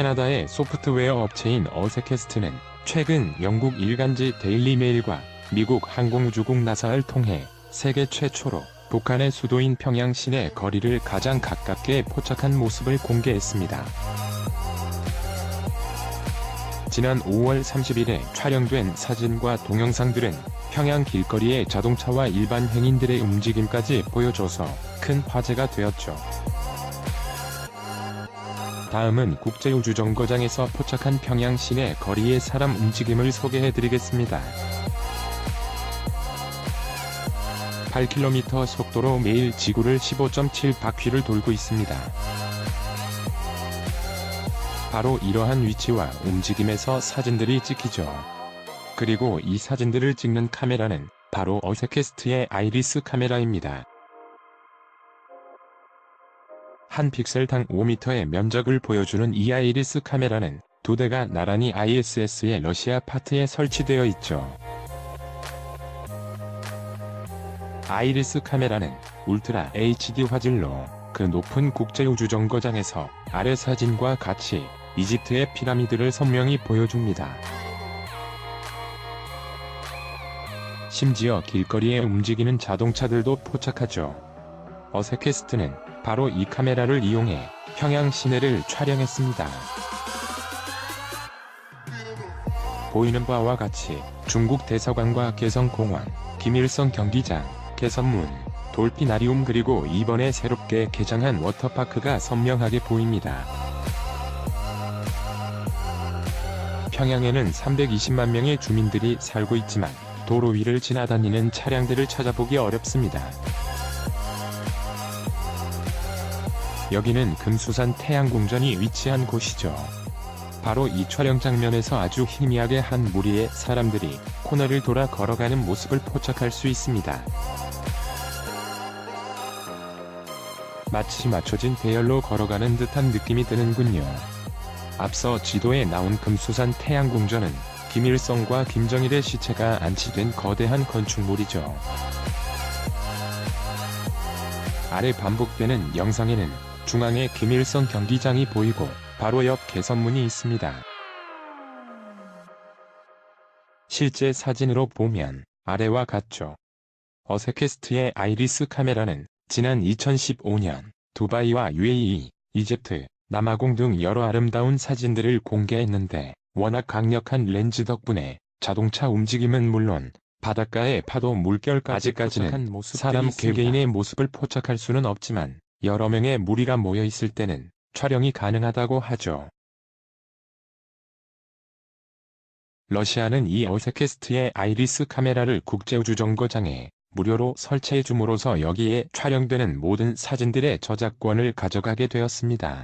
캐나다의 소프트웨어 업체인 어세캐스트는 최근 영국 일간지 데일리 메일과 미국 항공우주국 나사를 통해 세계 최초로 북한의 수도인 평양 시내 거리를 가장 가깝게 포착한 모습을 공개했습니다. 지난 5월 30일에 촬영된 사진과 동영상들은 평양 길거리의 자동차와 일반 행인들의 움직임까지 보여줘서 큰 화제가 되었죠. 다음은 국제우주정거장에서 포착한 평양 시내 거리의 사람 움직임을 소개해드리겠습니다. 8km 속도로 매일 지구를 15.7바퀴를 돌고 있습니다. 바로 이러한 위치와 움직임에서 사진들이 찍히죠. 그리고 이 사진들을 찍는 카메라는 바로 어세캐스트의 아이리스 카메라입니다. 한 픽셀당 5m의 면적을 보여주는 이 아이리스 카메라는 두 대가 나란히 ISS의 러시아 파트에 설치되어 있죠. 아이리스 카메라는 울트라 HD 화질로 그 높은 국제우주정거장에서 아래 사진과 같이 이집트의 피라미드를 선명히 보여줍니다. 심지어 길거리에 움직이는 자동차들도 포착하죠. 어세캐스트는 바로 이 카메라를 이용해 평양 시내를 촬영했습니다. 보이는 바와 같이 중국 대사관과 개성공원, 김일성 경기장, 개선문, 돌피나리움 그리고 이번에 새롭게 개장한 워터파크가 선명하게 보입니다. 평양에는 320만 명의 주민들이 살고 있지만 도로 위를 지나다니는 차량들을 찾아보기 어렵습니다. 여기는 금수산 태양궁전이 위치한 곳이죠. 바로 이 촬영 장면에서 아주 희미하게 한 무리의 사람들이 코너를 돌아 걸어가는 모습을 포착할 수 있습니다. 마치 맞춰진 대열로 걸어가는 듯한 느낌이 드는군요. 앞서 지도에 나온 금수산 태양궁전은 김일성과 김정일의 시체가 안치된 거대한 건축물이죠. 아래 반복되는 영상에는 중앙에 김일성 경기장이 보이고 바로 옆 개선문이 있습니다. 실제 사진으로 보면 아래와 같죠. 어세캐스트의 아이리스 카메라는 지난 2015년 두바이와 UAE, 이집트, 남아공 등 여러 아름다운 사진들을 공개했는데 워낙 강력한 렌즈 덕분에 자동차 움직임은 물론 바닷가의 파도 물결까지까지는 사람 개개인의 모습을 포착할 수는 없지만 여러 명의 무리가 모여 있을 때는 촬영이 가능하다고 하죠. 러시아는 이 어세캐스트의 아이리스 카메라를 국제우주정거장에 무료로 설치해 줌으로써 여기에 촬영되는 모든 사진들의 저작권을 가져가게 되었습니다.